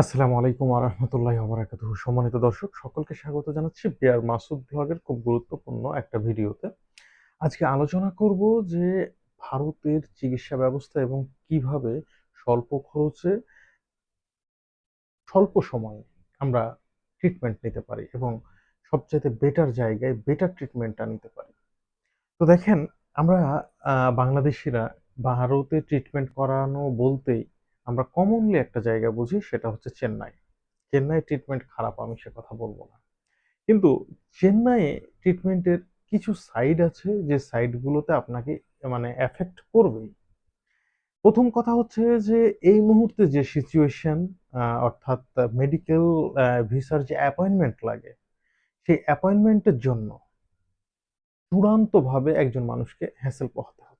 আসসালামু আলাইকুম আরহামতুল্লাহ আবরাকাত সম্মানিত দর্শক, সকলকে স্বাগত জানাচ্ছি বিয়ার মাসুদ ব্লগের খুব গুরুত্বপূর্ণ একটা ভিডিওতে। আজকে আলোচনা করব যে ভারতের চিকিৎসা ব্যবস্থা এবং কীভাবে স্বল্প খরচে স্বল্প সময়ে আমরা ট্রিটমেন্ট নিতে পারি এবং সবচাইতে বেটার জায়গায় বেটার ট্রিটমেন্টটা নিতে পারি। তো দেখেন, আমরা বাংলাদেশিরা ভারতে ট্রিটমেন্ট করানো বলতেই আমরা কমনলি একটা জায়গা বুঝি, সেটা হচ্ছে চেন্নাই। চেন্নাই ট্রিটমেন্ট খারাপ, আমি সে কথা বলব না। কিন্তু চেন্নাইয়ে ট্রিটমেন্টের কিছু সাইড আছে, যে সাইডগুলোতে আপনাকে মানে এফেক্ট করবেই। প্রথম কথা হচ্ছে যে, এই মুহূর্তে যে সিচুয়েশন অর্থাৎ মেডিকেল ভিসার যে অ্যাপয়েন্টমেন্ট লাগে, সেই অ্যাপয়েন্টমেন্টের জন্য চূড়ান্তভাবে একজন মানুষকে হ্যাসেল পোহাতে হচ্ছে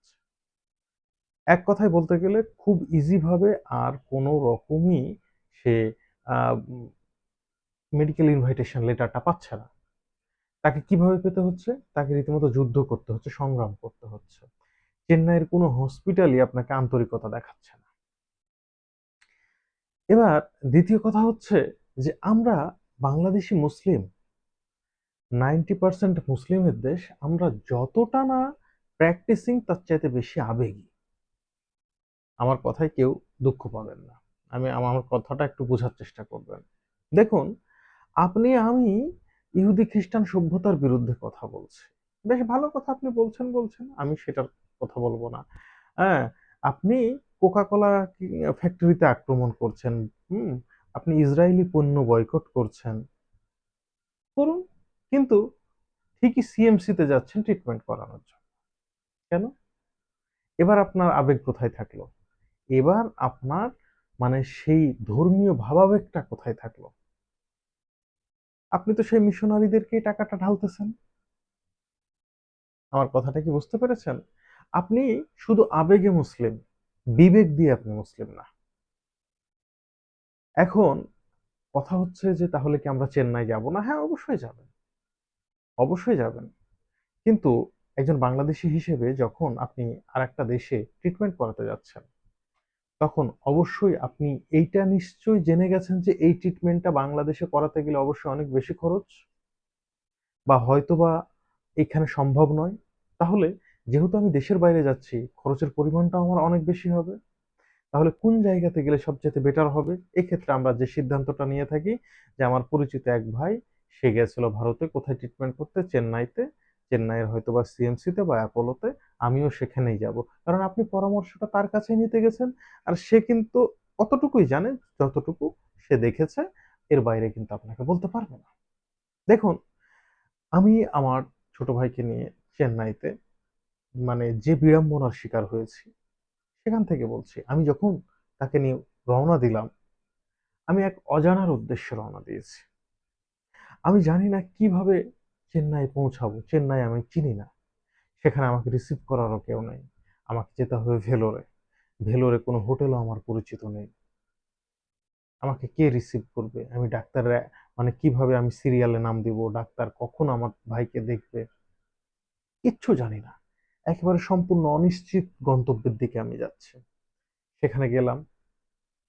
এক কথায় বলতে গেলে খুব ইজিভাবে আর কোনো রকমই সে মেডিকেল ইনভাইটেশন লেটারটা পাচ্ছে না। তাকে কীভাবে পেতে হচ্ছে? তাকে রীতিমতো যুদ্ধ করতে হচ্ছে, সংগ্রাম করতে হচ্ছে। চেন্নাইয়ের কোনো হসপিটালই আপনাকে আন্তরিকতা দেখাচ্ছে না। এবার দ্বিতীয় কথা হচ্ছে যে আমরা বাংলাদেশি মুসলিম নাইনটি পার্সেন্ট মুসলিমের দেশ, আমরা যতটা না প্র্যাকটিসিং তার চাইতে বেশি আবেগী। আমার কথায় কেউ দুঃখ পাবেন না। আমি আমার কথাটা একটু বোঝার চেষ্টা করবেন। দেখুন, আপনি, আমি ইহুদি খ্রিস্টান সভ্যতার বিরুদ্ধে কথা বলছি। বেশ ভালো কথা আপনি বলছেন বলছেন, আমি সেটার কথা বলব না। হ্যাঁ আপনি কোকা কোলা ফ্যাক্টরিতে আক্রমণ করছেন, হুম, আপনি ইসরায়েলি পণ্য বয়কট করছেন। করুন কিন্তু ঠিকই সিএমসিতে যাচ্ছেন ট্রিটমেন্ট করানোর জন্য। কেন? এবার আপনার আবেগ কোথায় থাকল? এবার আপনার মানে সেই ধর্মীয় ভাবাবেগটা কোথায় থাকল? আপনি তো সেই মিশনারিদেরকেই টাকাটা ঢালতেছেন। আমার কথাটা কি বুঝতে পেরেছেন? আপনি শুধু আবেগে মুসলিম, বিবেক দিয়ে আপনি মুসলিম না। এখন কথা হচ্ছে যে, তাহলে কি আমরা চেন্নাই যাব না? হ্যাঁ অবশ্যই যাবেন। অবশ্যই যাবেন। কিন্তু একজন বাংলাদেশি হিসেবে যখন আপনি আর একটা দেশে ট্রিটমেন্ট করাতে যাচ্ছেন তখন অবশ্যই আপনি এইটা নিশ্চয়ই জেনে গেছেন যে এই ট্রিটমেন্টটা বাংলাদেশে করাতে গেলে অবশ্যই অনেক বেশি খরচ। বা হয়তোবা এখানে সম্ভব নয়। তাহলে যেহেতু আমি দেশের বাইরে যাচ্ছি, খরচের পরিমাণটা আমার অনেক বেশি হবে। তাহলে কোন জায়গাতে গেলে সবচেয়ে বেটার হবে? এক্ষেত্রে আমরা যে সিদ্ধান্তটা নিয়ে থাকি যে আমার পরিচিত এক ভাই, সে গেছিল ভারতে, কোথায় ট্রিটমেন্ট করতে? চেন্নাইতে। চেন্নাইয়ের হয়তো বা সিএমসিতে বা অ্যাপোলোতে আমিও সেখানেই যাব। কারণ আপনি পরামর্শটা তার কাছে নিতে গেছেন, আর সে কিন্তু অতটুকুই জানে, যতটুকু সে দেখেছে, এর বাইরে কিন্তু আপনাকে বলতে পারবে না। দেখুন, আমি আমার ছোট ভাইকে নিয়ে চেন্নাইতে মানে যে বিড়ম্বনার শিকার হয়েছি, সেখান থেকে বলছি, আমি যখন তাকে নিয়ে রওনা দিলাম, আমি এক অজানার উদ্দেশ্যে রওনা দিয়েছি। আমি জানি না কীভাবে চেন্নাই পৌঁছাবো, চেন্নাই আমি চিনি না। সেখানে আমাকে রিসিভ করারও কেউ নেই। আমাকে যেতে হবে ভেলোরে। ভেলোরে কোনো হোটেলও আমার পরিচিত নেই। আমাকে কে রিসিভ করবে? আমি ডাক্তারের মানে কীভাবে আমি সিরিয়ালে নাম দিব? ডাক্তার কখন আমার ভাইকে দেখবে? কিচ্ছু জানি না। একেবারে সম্পূর্ণ অনিশ্চিত গন্তব্যের দিকে আমি যাচ্ছি। সেখানে গেলাম।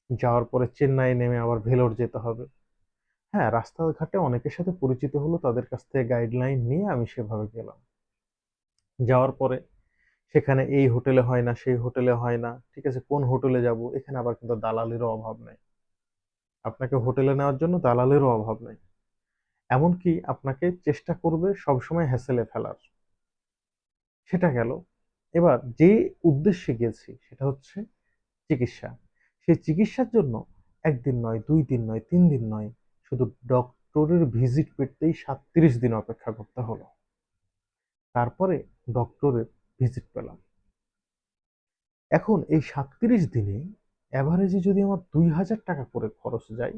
যাওয়ার পরে চেন্নাই নেমে আবার ভেলোর যেতে হবে। হ্যাঁ রাস্তাঘাটে অনেকের সাথে পরিচিত হলো, তাদের কাছ থেকে গাইডলাইন নিয়ে আমি সেভাবে গেলাম। যাওয়ার পরে সেখানে এই হোটেলে হয় না, সেই হোটেলে হয় না, ঠিক আছে, কোন হোটেলে যাব, এখানে আবার কিন্তু দালালেরও অভাব নেই। আপনাকে হোটেলে নেওয়ার জন্য দালালেরও অভাব নেই। এমনকি আপনাকে চেষ্টা করবে সবসময় হ্যাসেলে ফেলার। সেটা গেল। এবার যে উদ্দেশ্যে গেছি, সেটা হচ্ছে চিকিৎসা। সেই চিকিৎসার জন্য একদিন নয়, দুই দিন নয়, তিন দিন নয় শুধু ডক্টরের ভিজিট পেতেই সাতত্রিশ দিন অপেক্ষা করতে হলো। তারপরে ডক্টরের ভিজিট পেলাম। এখন এই সাতত্রিশ দিনে অ্যাভারেজে যদি আমার দুই হাজার টাকা করে খরচ যায়,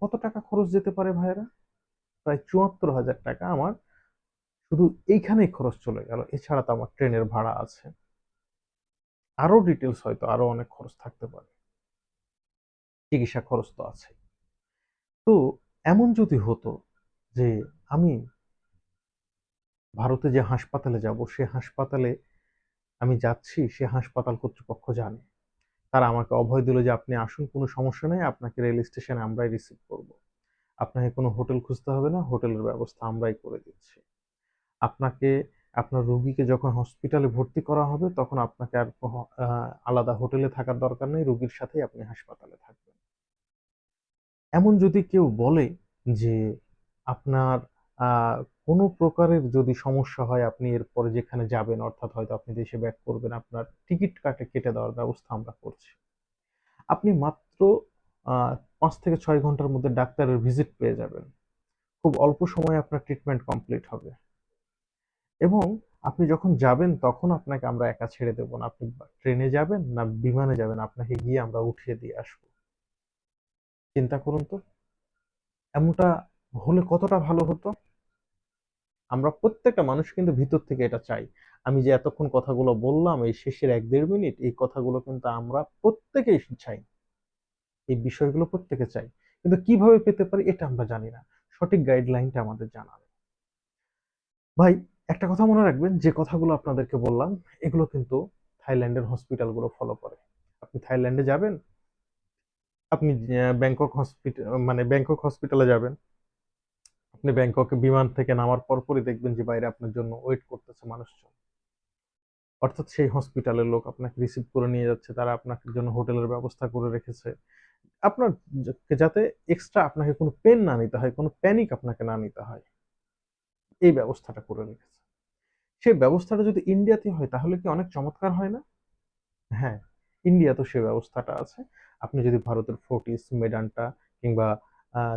কত টাকা খরচ যেতে পারে ভাইয়েরা? প্রায় চুয়াত্তর হাজার টাকা আমার শুধু এইখানেই খরচ চলে গেল। এছাড়া তো আমার ট্রেনের ভাড়া আছে। আরও ডিটেলস হয়তো আরও অনেক খরচ থাকতে পারে। চিকিৎসা খরচ তো আছে তো এমন যদি হতো যে আমি ভারতে যে হাসপাতালে যাব, সে হাসপাতালে আমি যাচ্ছি, সে হাসপাতাল কর্তৃপক্ষ জানে। তারা আমাকে অভয় দিল যে আপনি আসুন, কোনো সমস্যা নেই, আপনাকে রেল স্টেশনে আমরাই রিসিভ করব। আপনাকে কোনো হোটেল খুঁজতে হবে না, হোটেলের ব্যবস্থা আমরাই করে দিচ্ছি। আপনাকে, আপনার রুগীকে যখন হসপিটালে ভর্তি করা হবে, তখন আপনাকে আর আলাদা হোটেলে থাকার দরকার নেই, রুগীর সাথেই আপনি হাসপাতালে থাকবেন। এমন যদি কেউ বলে যে আপনার কোনো প্রকারের যদি সমস্যা হয় আপনি এরপরে যেখানে যাবেন, অর্থাৎ হয়তো আপনি দেশে ব্যাক করবেন, আপনার টিকিট কাটে কেটে দেওয়ার ব্যবস্থা আমরা করছি। আপনি মাত্র পাঁচ থেকে ছয় ঘণ্টার মধ্যে ডাক্তারের ভিজিট পেয়ে যাবেন। খুব অল্প সময়ে আপনার ট্রিটমেন্ট কমপ্লিট হবে। এবং আপনি যখন যাবেন, তখন আপনাকে আমরা একা ছেড়ে দেবো না। আপনি ট্রেনে যাবেন না বিমানে যাবেন, আপনাকে গিয়ে আমরা উঠিয়ে দিয়ে আসব। চিন্তা করুন তো। এমনটা হলে কতটা ভালো হতো? আমরা প্রত্যেকটা মানুষ কিন্তু ভিতর থেকে এটা চাই। আমি যে এতক্ষণ কথাগুলো বললাম, এই শেষের এক দেড় মিনিট, এই কথাগুলো কিন্তু আমরা প্রত্যেকেই চাই। এই বিষয়গুলো প্রত্যেকে চাই। কিন্তু কীভাবে পেতে পারি এটা আমরা জানি না। সঠিক গাইডলাইনটা আমাদের জানা ভাই, একটা কথা মনে রাখবেন, যে কথাগুলো আপনাদেরকে বললাম, এগুলো কিন্তু থাইল্যান্ডের হসপিটালগুলো ফলো করে। আপনি থাইল্যান্ডে যাবেন আপনি ব্যাংকক হসপিটাল মানে ব্যাংকক হসপিটালে যাবেন। আপনি ব্যাংককে বিমান থেকে নামার পরপরই দেখবেন যে বাইরে আপনার জন্য ওয়েট করতেছে মানুষজন। অর্থাৎ সেই হসপিটালের লোক আপনাকে রিসিভ করে নিয়ে যাচ্ছে, তারা আপনার জন্য হোটেলের ব্যবস্থা করে রেখেছে। আপনার যাতে এক্সট্রা আপনাকে কোনো পেন না নিতে হয়, কোনো প্যানিক আপনাকে না নিতে হয়, এই ব্যবস্থাটা করে রেখেছে। সেই ব্যবস্থাটা যদি ইন্ডিয়াতে হয়, তাহলে কি অনেক চমৎকার হয় না? হ্যাঁ ইন্ডিয়াতেও সে ব্যবস্থাটা আছে। আপনি যদি ভারতের ফোর্টিস, মেডান্টা কিংবা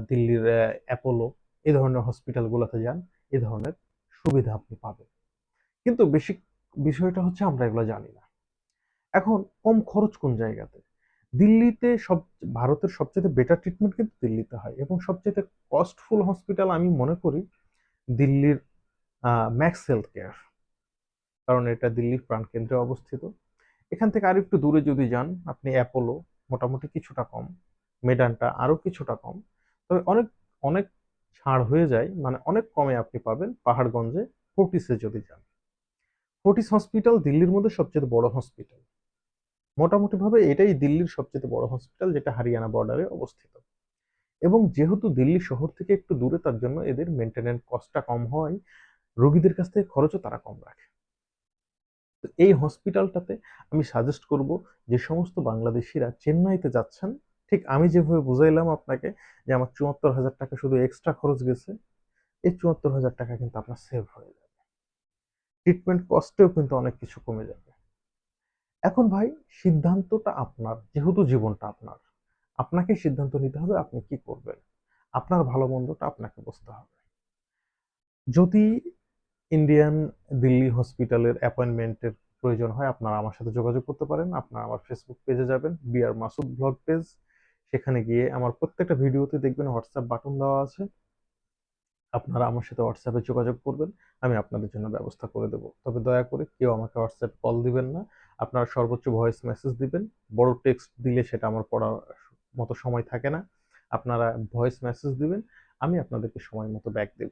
দিল্লির অ্যাপোলো এই ধরনের হসপিটালগুলোতে যান, এ ধরনের সুবিধা আপনি পাবেন। কিন্তু বেশি, বিষয়টা হচ্ছে আমরা এগুলো জানি না। এখন কম খরচ কোন জায়গাতে? দিল্লিতে সব, ভারতের সবচেয়ে বেটার ট্রিটমেন্ট কিন্তু দিল্লিতে হয় এবং সবচেয়ে কস্টফুল হসপিটাল আমি মনে করি দিল্লির ম্যাক্স হেলথ কেয়ার কারণ এটা দিল্লির প্রাণকেন্দ্রে অবস্থিত। এখান থেকে আর একটু দূরে যদি যান, আপনি অ্যাপোলো মোটামুটি কিছুটা কম মেডানটা আরও কিছুটা কম। তবে অনেক অনেক ছাড় হয়ে যায় মানে অনেক কমে আপনি পাবেন পাহাড়গঞ্জে ফোর্টিসে যদি যান। ফোর্টিস হসপিটাল দিল্লির মধ্যে সবচেয়ে বড় হসপিটাল। মোটামুটিভাবে এটাই দিল্লির সবচেয়ে বড় হসপিটাল যেটা হরিয়ানা বর্ডারে অবস্থিত। এবং যেহেতু দিল্লি শহর থেকে একটু দূরে, তার জন্য এদের মেনটেনেন্স কস্টটা কম হয়, রোগীদের কাছ থেকে খরচও তারা কম রাখে। তো এই হসপিটালটাতে আমি সাজেস্ট করব যে সমস্ত বাংলাদেশিরা চেন্নাইতে যাচ্ছেন, ঠিক আমি যেভাবে বুঝাইলাম আপনাকে যে আমার চুয়াত্তর হাজার টাকা শুধু এক্সট্রা খরচ গেছে, এই চুয়াত্তর হাজার টাকা কিন্তু আপনার সেভ হয়ে যাবে। ট্রিটমেন্ট কস্টেও কিন্তু অনেক কিছু কমে যাবে। এখন ভাই, সিদ্ধান্তটা আপনার, যেহেতু জীবনটা আপনার আপনাকে সিদ্ধান্ত নিতে হবে আপনি কি করবেন। আপনার ভালো মন্দটা আপনাকে বুঝতে হবে। যদি ইন্ডিয়ান দিল্লি হসপিটালের অ্যাপয়েন্টমেন্টের প্রয়োজন হয়, আপনারা আমার সাথে যোগাযোগ করতে পারেন, আপনারা আমার ফেসবুক পেজে যাবেন বিআর মাসুদ ব্লগ পেজ সেখানে গিয়ে আমার প্রত্যেকটা ভিডিওতে দেখবেন হোয়াটসঅ্যাপ বাটন দেওয়া আছে, আপনারা আমার সাথে হোয়াটসঅ্যাপে যোগাযোগ করবেন, আমি আপনাদের জন্য ব্যবস্থা করে দেবো। তবে দয়া করে কেউ আমাকে হোয়াটসঅ্যাপ কল দিবেন না, আপনারা সর্বোচ্চ ভয়েস মেসেজ দিবেন, বড় টেক্সট দিলে সেটা আমার পড়ার মতো সময় থাকে না, আপনারা ভয়েস মেসেজ দিবেন, আমি আপনাদেরকে সময় মতো ব্যাক দেব।